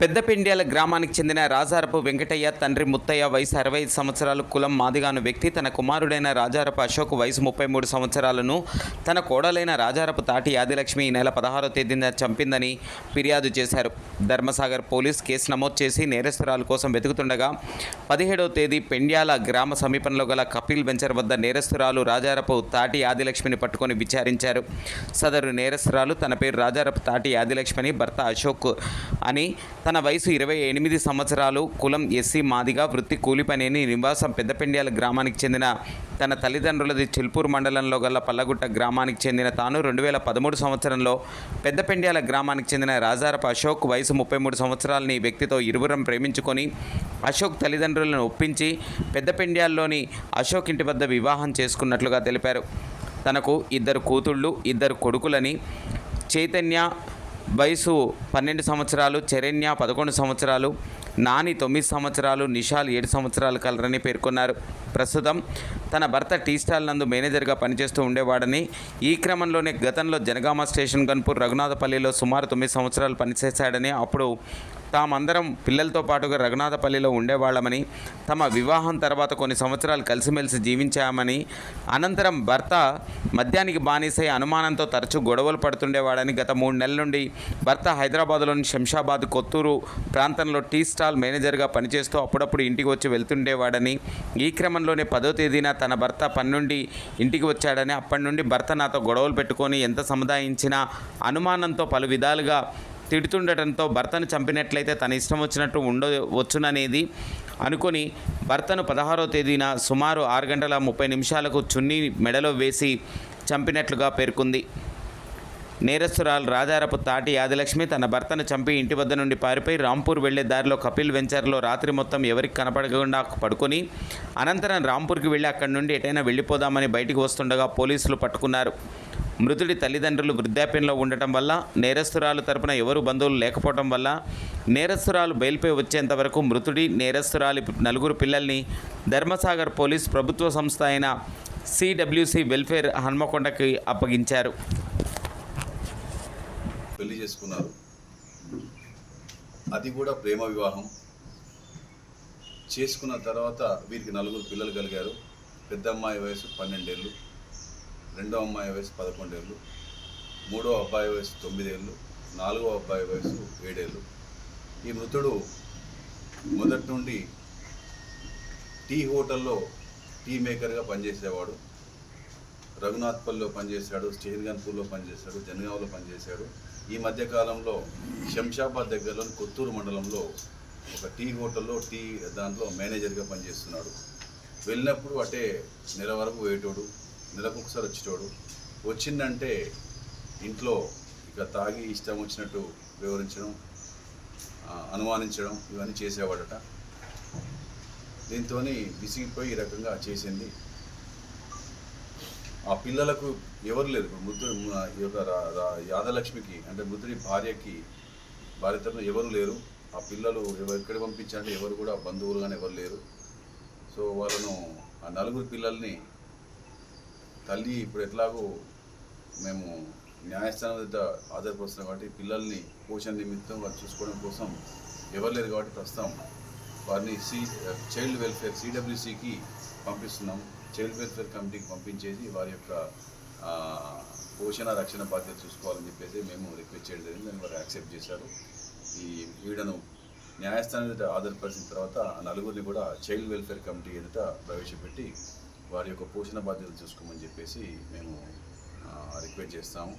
పెద్దపెండ్యాల గ్రామానికి చెందిన రాజారపు వెంకటయ్య తండ్రి ముత్తయ్య వయసు అరవై ఐదు సంవత్సరాలు కులం మాదిగాను వ్యక్తి. తన కుమారుడైన రాజారపు అశోక్ వయసు ముప్పై మూడు సంవత్సరాలను తన కోడలైన రాజారపు తాటి ఆదిలక్ష్మి ఈ నెల పదహారో తేదీన చంపిందని ఫిర్యాదు చేశారు. ధర్మసాగర్ పోలీస్ కేసు నమోదు చేసి నేరస్తురాలు కోసం వెతుకుతుండగా పదిహేడవ తేదీ పెండ్యాల గ్రామ సమీపంలో గల కపిల్ వెంచర్ వద్ద నేరస్తురాలు రాజారపు తాటి ఆదిలక్ష్మిని పట్టుకొని విచారించారు. సదరు నేరస్తురాలు తన పేరు రాజారపు తాటి ఆదిలక్ష్మిని భర్త అశోక్ అని తన వయసు ఇరవై ఎనిమిది సంవత్సరాలు కులం ఎస్సీ మాదిగా వృత్తి కూలిపనేని నివాసం పెద్దపెండ్యాల గ్రామానికి చెందిన తన తల్లిదండ్రులది చిల్పూరు మండలంలో గల పల్లగుట్ట గ్రామానికి చెందిన తాను రెండు వేల పదమూడు సంవత్సరంలో పెద్దపెండ్యాల గ్రామానికి చెందిన రాజారపు అశోక్ వయసు ముప్పై మూడు సంవత్సరాలని వ్యక్తితో ఇరువురం ప్రేమించుకొని అశోక్ తల్లిదండ్రులను ఒప్పించి పెద్దపెండ్యాల్లోని అశోక్ ఇంటి వద్ద వివాహం చేసుకున్నట్లుగా తెలిపారు. తనకు ఇద్దరు కూతుళ్ళు ఇద్దరు కొడుకులని చైతన్య వయసు పన్నెండు సంవత్సరాలు చరణ్య పదకొండు సంవత్సరాలు నాని తొమ్మిది సంవత్సరాలు నిషాల్ ఏడు సంవత్సరాలు కలరని పేర్కొన్నారు. ప్రస్తుతం తన భర్త టీ స్టాల్ నందు మేనేజర్గా పనిచేస్తూ ఉండేవాడని ఈ క్రమంలోనే గతంలో జనగామ స్టేషన్ గన్పూర్ రఘునాథపల్లిలో సుమారు తొమ్మిది సంవత్సరాలు పనిచేశాడని అప్పుడు తామందరం పిల్లలతో పాటుగా రఘునాథపల్లిలో ఉండేవాళ్ళమని తమ వివాహం తర్వాత కొన్ని సంవత్సరాలు కలిసిమెలిసి జీవించామని అనంతరం భర్త మద్యానికి బానిసై అనుమానంతో తరచూ గొడవలు పడుతుండేవాడని గత మూడు నెలల నుండి భర్త హైదరాబాద్లోని శంషాబాద్ కొత్తూరు ప్రాంతంలో టీ స్టాల్ మేనేజర్గా పనిచేస్తూ అప్పుడప్పుడు ఇంటికి వచ్చి వెళ్తుండేవాడని ఈ క్రమంలోనే పదో తేదీన తన భర్త పని నుండి ఇంటికి వచ్చాడని అప్పటి నుండి భర్త నాతో గొడవలు పెట్టుకొని ఎంత సముదాయించినా అనుమానంతో పలు విధాలుగా తిడుతుండటంతో భర్తను చంపినట్లయితే తన ఇష్టం వచ్చినట్టు ఉండవచ్చుననేది అనుకొని భర్తను పదహారో తేదీన సుమారు ఆరు గంటల ముప్పై నిమిషాలకు చున్నీ మెడలో వేసి చంపినట్లుగా పేర్కొంది. నేరస్తురాలు రాజారపు తాటి ఆదిలక్ష్మి తన భర్తను చంపి ఇంటి వద్ద నుండి పారిపోయి రాంపూర్ వెళ్ళే దారిలో కపిల్ వెంచర్లో రాత్రి మొత్తం ఎవరికి కనపడకుండా పడుకొని అనంతరం రాంపూర్కి వెళ్ళి అక్కడి నుండి ఎటైనా వెళ్ళిపోదామని బయటికి వస్తుండగా పోలీసులు పట్టుకున్నారు. మృతుడి తల్లిదండ్రులు వృద్ధాప్యంలో ఉండటం వల్ల నేరస్తురాలు తరపున ఎవరు బంధువులు లేకపోవడం వల్ల నేరస్తురాలు బయలుపై వచ్చేంత వరకు మృతుడి నేరస్తురాలి నలుగురు పిల్లల్ని ధర్మసాగర్ పోలీస్ ప్రభుత్వ సంస్థ అయిన సిడబ్ల్యూసి వెల్ఫేర్ హన్మకొండకి అప్పగించారు. పెళ్ళి చేసుకున్నారు. అది కూడా ప్రేమ వివాహం. చేసుకున్న తర్వాత వీరికి నలుగురు పిల్లలు కలిగారు. పెద్ద అమ్మాయి వయసు పన్నెండేళ్ళు రెండో అమ్మాయి వయసు పదకొండేళ్ళు మూడో అబ్బాయి వయసు తొమ్మిదేళ్ళు నాలుగో అబ్బాయి వయసు ఏడేళ్ళు. ఈ మృతుడు మొదటి నుండి టీ హోటల్లో టీ మేకర్గా పనిచేసేవాడు. రఘునాథ్పల్లిలో పనిచేశాడు స్టేన్గన్పూర్లో పనిచేశాడు జనగాంలో పనిచేశాడు. ఈ మధ్యకాలంలో శంషాబాద్ దగ్గరలోని కొత్తూరు మండలంలో ఒక టీ హోటల్లో టీ దాంట్లో మేనేజర్గా పనిచేస్తున్నాడు. వెళ్ళినప్పుడు అటే నెల వరకు పోయేటోడు నెలకు ఒకసారి వచ్చేటోడు. వచ్చిందంటే ఇంట్లో ఇక తాగి ఇష్టం వచ్చినట్టు వివరించడం అనుమానించడం ఇవన్నీ చేసేవాడట. దీంతో విసిగిపోయి ఈ రకంగా చేసింది. ఆ పిల్లలకు ఎవరు లేరు. ఇప్పుడు ఈ యొక్క యాదలక్ష్మికి అంటే ముద్దుడి భార్యకి భార్య ఎవరు లేరు. ఆ పిల్లలు ఎవరు ఎక్కడ పంపించారంటే ఎవరు కూడా బంధువులు కానీ ఎవరు లేరు. సో వాళ్ళను ఆ నలుగురు పిల్లల్ని తల్లి ఇప్పుడు ఎట్లాగో మేము న్యాయస్థానం వద్ద ఆధారపరుస్తున్నాం కాబట్టి పిల్లల్ని పోషణ నిమిత్తం వారు చూసుకోవడం కోసం ఎవరు లేరు కాబట్టి ప్రస్తుతం వారిని సి చైల్డ్ వెల్ఫేర్ సిడబ్ల్యూసికి పంపిస్తున్నాం. చైల్డ్ వెల్ఫేర్ కమిటీకి పంపించేసి వారి యొక్క పోషణ రక్షణ బాధ్యత చూసుకోవాలని చెప్పేసి మేము రిక్వెస్ట్ చేయడం జరిగింది. దాన్ని వారు యాక్సెప్ట్ చేశారు. ఈ వీడను న్యాయస్థానం ఎదుట ఆధారపరిచిన తర్వాత నలుగురిని కూడా చైల్డ్ వెల్ఫేర్ కమిటీ ఎదుట ప్రవేశపెట్టి వారి యొక్క పోషణ బాధ్యతలు చూసుకోమని చెప్పేసి మేము రిక్వెస్ట్ చేస్తాము.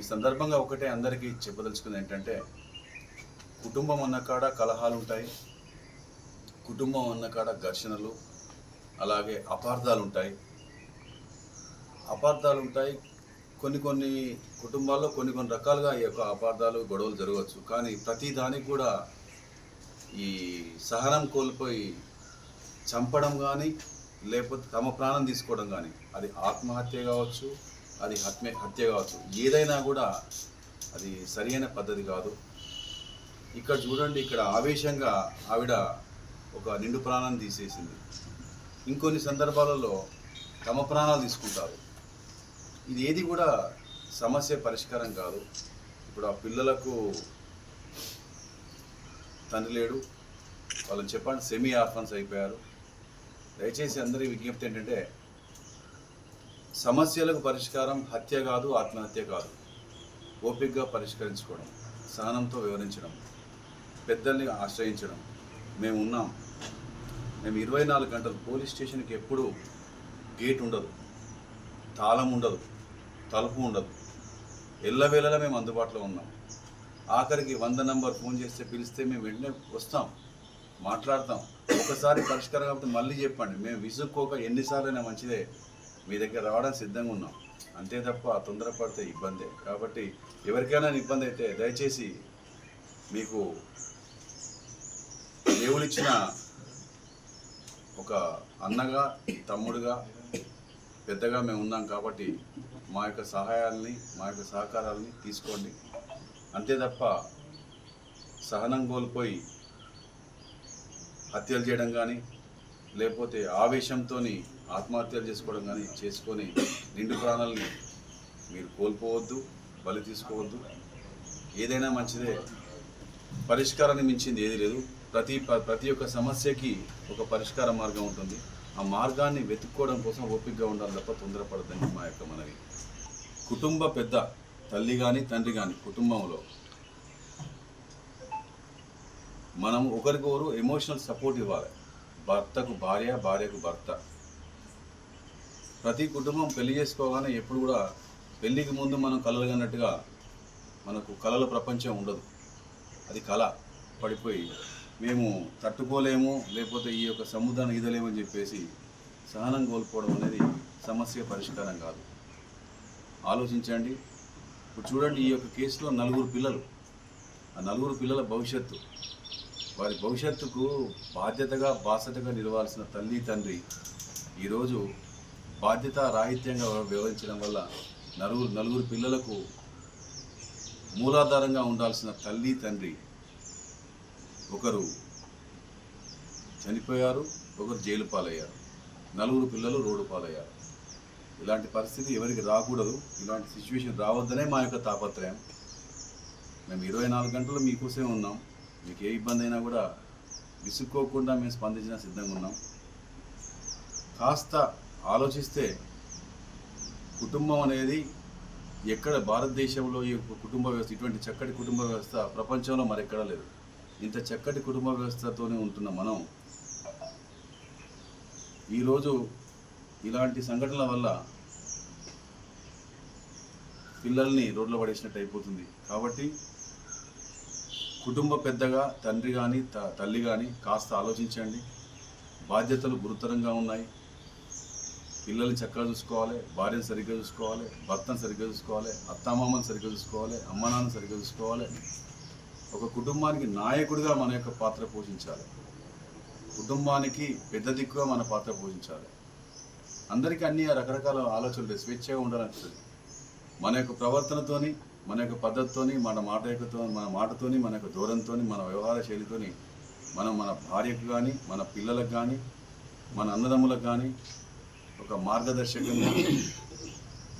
ఈ సందర్భంగా ఒకటే అందరికీ చెప్పదలుచుకుంది ఏంటంటే కుటుంబం అన్న కాడ కలహాలు ఉంటాయి కుటుంబం అన్న కాడ ఘర్షణలు అలాగే అపార్థాలు ఉంటాయి అపార్థాలు ఉంటాయి కొన్ని కొన్ని కుటుంబాల్లో కొన్ని కొన్ని రకాలుగా ఈ యొక్క అపార్థాలు గొడవలు జరగవచ్చు. కానీ ప్రతి దానికి కూడా ఈ సహనం కోల్పోయి చంపడం కానీ లేకపోతే తమ ప్రాణం తీసుకోవడం కానీ అది ఆత్మహత్య కావచ్చు అది హత్య హత్య కావచ్చు ఏదైనా కూడా అది సరైన పద్ధతి కాదు. ఇక్కడ చూడండి ఇక్కడ ఆవేశంగా ఆవిడ ఒక నిండు ప్రాణం తీసేసింది. ఇంకొన్ని సందర్భాలలో తమ ప్రాణాలు తీసుకుంటారు. ఇది ఏది కూడా సమస్య పరిష్కారం కాదు. ఇప్పుడు ఆ పిల్లలకు తండ్రి లేడు. వాళ్ళని చెప్పండి సెమీ ఆర్ఫన్స్ అయిపోయారు. దయచేసి అందరి విజ్ఞప్తి ఏంటంటే సమస్యలకు పరిష్కారం హత్య కాదు ఆత్మహత్య కాదు. ఓపికగా పరిష్కరించుకోవడం సహనంతో వివరించడం పెద్దల్ని ఆశ్రయించడం మేము ఉన్నాం మేము ఇరవై నాలుగు గంటలు పోలీస్ స్టేషన్కి ఎప్పుడు గేట్ ఉండదు. తాళం ఉండదు. తలుపు ఉండదు. ఎల్లవేళలా మేము అందుబాటులో ఉన్నాం. ఆఖరికి వంద నంబర్ ఫోన్ చేస్తే పిలిస్తే మేము వెంటనే వస్తాం. మాట్లాడతాం. ఒకసారి పరిష్కారం కాబట్టి మళ్ళీ చెప్పండి. మేము విసుక్కోక ఎన్నిసార్లైనా మంచిదే. మీ దగ్గర రావడానికి సిద్ధంగా ఉన్నాం. అంతే తప్ప తొందరపడితే ఇబ్బందే. కాబట్టి ఎవరికైనా ఇబ్బంది అయితే దయచేసి మీకు దేవుడిచ్చిన ఒక అన్నగా తమ్ముడుగా పెద్దగా మేము ఉన్నాం కాబట్టి మా యొక్క సహాయాల్ని మా యొక్క సహకారాలని తీసుకోండి. అంతే తప్ప సహనం కోల్పోయి హత్యలు చేయడం కానీ లేకపోతే ఆవేశంతో ఆత్మహత్యలు చేసుకోవడం కానీ చేసుకొని నిండు ప్రాణాలని మీరు కోల్పోవద్దు బలి తీసుకోవద్దు. ఏదైనా మంచిదే. పరిష్కారాన్ని మించింది ఏది లేదు. ప్రతి ప- ప్రతి ఒక్క సమస్యకి ఒక పరిష్కార మార్గం ఉంటుంది. ఆ మార్గాన్ని వెతుక్కోవడం కోసం ఓపికగా ఉండాలి తప్ప తొందరపడద్దని మా యొక్క మనవి. కుటుంబ పెద్ద తల్లి కానీ తండ్రి కానీ కుటుంబంలో మనం ఒకరికొకరు ఎమోషనల్ సపోర్ట్ ఇవ్వాలి. భర్తకు భార్య భార్యకు భర్త. ప్రతి కుటుంబం పెళ్ళి చేసుకోగానే ఎప్పుడు కూడా పెళ్ళికి ముందు మనం కలలుగన్నట్టుగా మనకు కళల ప్రపంచం ఉండదు. అది కళ పడిపోయి మేము తట్టుకోలేము లేకపోతే ఈ యొక్క సముద్రాన్ని ఈదలేమని చెప్పేసి సహనం కోల్పోవడం అనేది సమస్య పరిష్కారం కాదు. ఆలోచించండి. ఇప్పుడు చూడండి ఈ యొక్క కేసులో నలుగురు పిల్లలు. ఆ నలుగురు పిల్లల భవిష్యత్తు. వారి భవిష్యత్తుకు బాధ్యతగా బాసటగా నిలవాల్సిన తల్లి తండ్రి ఈరోజు బాధ్యత రాహిత్యంగా వ్యవహరించడం వల్ల నలుగురు నలుగురు పిల్లలకు మూలాధారంగా ఉండాల్సిన తల్లి తండ్రి ఒకరు చనిపోయారు ఒకరు జైలు పాలయ్యారు. నలుగురు పిల్లలు రోడ్డు పాలయ్యారు. ఇలాంటి పరిస్థితి ఎవరికి రాకూడదు. ఇలాంటి సిచ్యువేషన్ రావద్దనే మా యొక్క తాపత్రయం. మేము ఇరవై నాలుగు గంటలు మీకోసమే ఉన్నాం. మీకు ఏ ఇబ్బంది అయినా కూడా విసుక్కోకుండా మేము స్పందించిన సిద్ధంగా ఉన్నాం. కాస్త ఆలోచిస్తే కుటుంబం అనేది ఎక్కడ భారతదేశంలో ఈ కుటుంబ వ్యవస్థ ఇటువంటి చక్కటి కుటుంబ వ్యవస్థ ప్రపంచంలో మరెక్కడా లేదు. ఇంత చక్కటి కుటుంబ వ్యవస్థతోనే ఉంటున్న మనం. ఈరోజు ఇలాంటి సంఘటనల వల్ల పిల్లల్ని రోడ్లో పడేసినట్టు అయిపోతుంది. కాబట్టి కుటుంబ పెద్దగా తండ్రి కానీ త- తల్లి కానీ కాస్త ఆలోచించండి. బాధ్యతలు గురుతరంగా ఉన్నాయి. పిల్లల్ని చక్కగా చూసుకోవాలి భార్యను సరిగ్గా చూసుకోవాలి భర్తను సరిగ్గా చూసుకోవాలి అత్తామామను సరిగ్గా చూసుకోవాలి అమ్మ నాన్న సరిగ్గా చూసుకోవాలి. ఒక కుటుంబానికి నాయకుడిగా మన యొక్క పాత్ర పోషించాలి. కుటుంబానికి పెద్ద దిక్కుగా మన పాత్ర పోషించాలి. అందరికీ అన్ని రకరకాల ఆలోచనలు ఉంటాయి. స్వేచ్ఛగా ఉండాలనిపిస్తుంది. మన యొక్క ప్రవర్తనతోని మన యొక్క పద్ధతితోని మన మాట యొక్కతో మన మాటతోని మన యొక్క దూరంతోని మన వ్యవహార శైలితోని మనం మన భార్యకు కానీ మన పిల్లలకు కానీ మన అన్నదమ్ములకు కానీ ఒక మార్గదర్శకంగా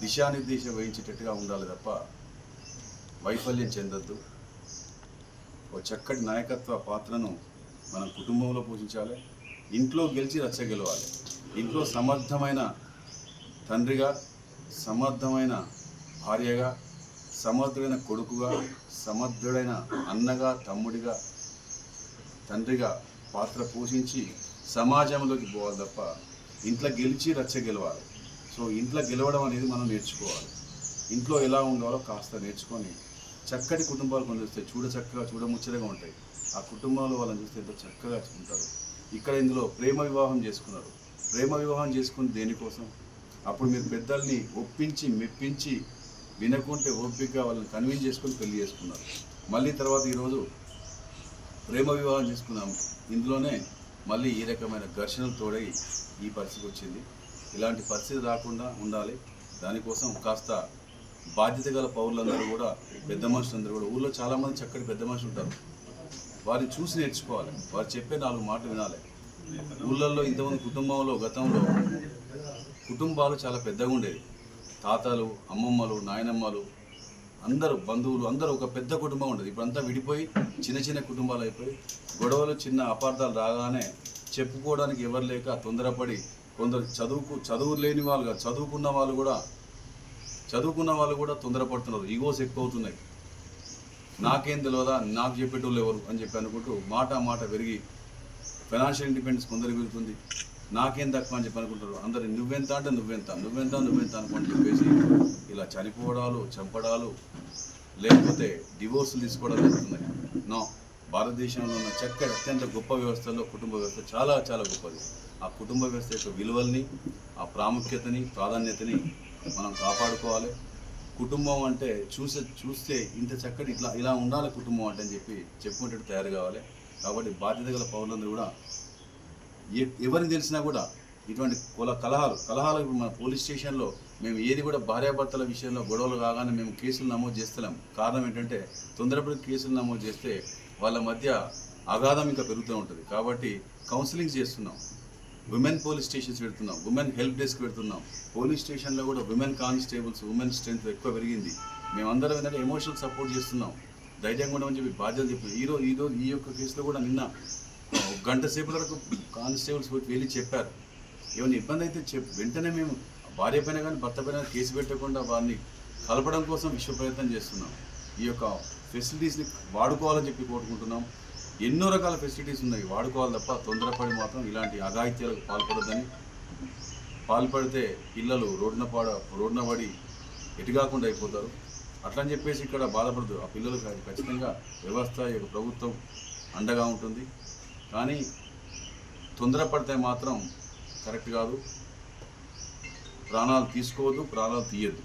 దిశానిర్దేశం వహించేటట్టుగా ఉండాలి తప్ప వైఫల్యం చెందద్దు. ఒక చక్కటి నాయకత్వ పాత్రను మనం కుటుంబంలో పోషించాలి. ఇంట్లో గెలిచి రచ్చ గెలవాలి. ఇంట్లో సమర్థమైన తండ్రిగా సమర్థమైన భార్యగా సమర్థుడైన కొడుకుగా సమర్థుడైన అన్నగా తమ్ముడిగా తండ్రిగా పాత్ర పోషించి సమాజంలోకి పోవాలి తప్ప ఇంట్లో గెలిచి రచ్చ గెలవాలి. సో ఇంట్లో గెలవడం అనేది మనం నేర్చుకోవాలి. ఇంట్లో ఎలా ఉండాలో కాస్త నేర్చుకొని చక్కటి కుటుంబాలు మనం చూస్తే చూడ చక్కగా చూడముచ్చటగా ఉంటాయి. ఆ కుటుంబంలో వాళ్ళని చూస్తే ఎంతో చక్కగా ఉంటారు ఇక్కడ ఇందులో ప్రేమ వివాహం చేసుకున్నారు. ప్రేమ వివాహం చేసుకుని దేనికోసం అప్పుడు మీరు పెద్దల్ని ఒప్పించి మెప్పించి వినకుంటే ఓపికగా వాళ్ళని కన్విన్స్ చేసుకొని పెళ్ళి చేసుకున్నారు. మళ్ళీ తర్వాత ఈరోజు ప్రేమ వివాహం చేసుకున్నాము. ఇందులోనే మళ్ళీ ఈ రకమైన ఘర్షణలు తోడై ఈ పరిస్థితి వచ్చింది. ఇలాంటి పరిస్థితి రాకుండా ఉండాలి. దానికోసం కాస్త బాధ్యత గల పౌరులందరూ కూడా పెద్ద మనుషులందరూ కూడా ఊళ్ళో చాలామంది చక్కటి పెద్ద మనుషులు ఉంటారు. వారిని చూసి నేర్చుకోవాలి. వారు చెప్పే నాలుగు మాటలు వినాలి. ఊళ్ళల్లో ఇంతమంది కుటుంబంలో గతంలో కుటుంబాలు చాలా పెద్దగా ఉండేవి. తాతలు అమ్మమ్మలు నాయనమ్మలు అందరూ బంధువులు అందరూ ఒక పెద్ద కుటుంబం ఉంటుంది ఇప్పుడంతా విడిపోయి చిన్న చిన్న కుటుంబాలు అయిపోయి గొడవలు చిన్న అపార్థాలు రాగానే చెప్పుకోవడానికి ఎవరు లేక తొందరపడి కొందరు చదువుకు చదువు లేని వాళ్ళు కాదు, చదువుకున్న వాళ్ళు కూడా చదువుకున్న వాళ్ళు కూడా తొందరపడుతున్నారు. ఈగోస్ ఎక్కువ అవుతున్నాయి నాకేం తెలియదా నాకు చెప్పేటోళ్ళు ఎవరు? అని చెప్పి అనుకుంటూ మాట మాట పెరిగి ఫైనాన్షియల్ ఇండిపెండెన్స్ కొందరు పెరుగుతుంది నాకేం తక్కువ అని చెప్పి అనుకుంటారు అందరు నువ్వెంత అంటే నువ్వెంత నువ్వెంత నువ్వెంత అనుకోని చెప్పేసి ఇలా చనిపోవడాలు చంపడాలు లేకపోతే డివోర్సులు తీసుకోవడం జరుగుతున్నాయి. నో భారతదేశంలో ఉన్న చక్కటి అత్యంత గొప్ప వ్యవస్థలో కుటుంబ వ్యవస్థ చాలా చాలా గొప్పది. ఆ కుటుంబ వ్యవస్థ యొక్క విలువల్ని ఆ ప్రాముఖ్యతని ప్రాధాన్యతని మనం కాపాడుకోవాలి. కుటుంబం అంటే చూసే చూస్తే ఇంత చక్కటి ఇట్లా ఇలా ఉండాలి కుటుంబం అంటే అని చెప్పి చెప్పుకునేటట్టు తయారు కావాలి. కాబట్టి బాధ్యత గల పౌరులందరూ కూడా ఎ- తెలిసినా కూడా ఇటువంటి కుల కలహాలు కలహాలు ఇప్పుడు మన పోలీస్ స్టేషన్లో మేము ఏది కూడా భార్యాభర్తల విషయంలో గొడవలు కాగానే మేము కేసులు నమోదు చేస్తలేం. కారణం ఏంటంటే తొందరపడి కేసులు నమోదు చేస్తే వాళ్ళ మధ్య అగాధం ఇంకా పెరుగుతూ ఉంటుంది. కాబట్టి కౌన్సిలింగ్ చేస్తున్నాం. ఉమెన్ పోలీస్ స్టేషన్స్ పెడుతున్నాం. ఉమెన్ హెల్ప్ డెస్క్ పెడుతున్నాం. పోలీస్ స్టేషన్లో కూడా ఉమెన్ కానిస్టేబుల్స్ ఉమెన్ స్ట్రెంత్ ఎక్కువ పెరిగింది. మేమందరం ఏంటంటే ఎమోషనల్ సపోర్ట్ చేస్తున్నాం. ధైర్యంగా ఉండమని చెప్పి బాధ్యత చెప్పి ఈరోజు ఈరోజు ఈ యొక్క కేసులో కూడా నిన్న గంట సేపు వరకు కానిస్టేబుల్స్ పోయి వెళ్ళి చెప్పారు. ఏమైనా ఇబ్బంది అయితే చెప్ వెంటనే మేము భార్య పైన కానీ భర్త పైన కేసు పెట్టకుండా వారిని కలపడం కోసం విశ్వ ప్రయత్నం చేస్తున్నాం. ఈ యొక్క ఫెసిలిటీస్ని వాడుకోవాలని చెప్పి కోరుకుంటున్నాం. ఎన్నో రకాల ఫెసిలిటీస్ ఉన్నాయి. వాడుకోవాలి తప్ప తొందరపడి మాత్రం ఇలాంటి అఘాయిత్యాలకు పాల్పడొద్దని. పాల్పడితే పిల్లలు రోడ్డున పాడ రోడ్డున పడి ఎటుకాకుండా అయిపోతారు. అట్లా అని చెప్పేసి ఇక్కడ బాధపడదు ఆ పిల్లలు ఖచ్చితంగా వ్యవస్థ యొక్క ప్రభుత్వం అండగా ఉంటుంది. కానీ తొందరపడితే మాత్రం కరెక్ట్ కాదు. ప్రాణాలు తీసుకోవద్దు ప్రాణాలు తీయద్దు.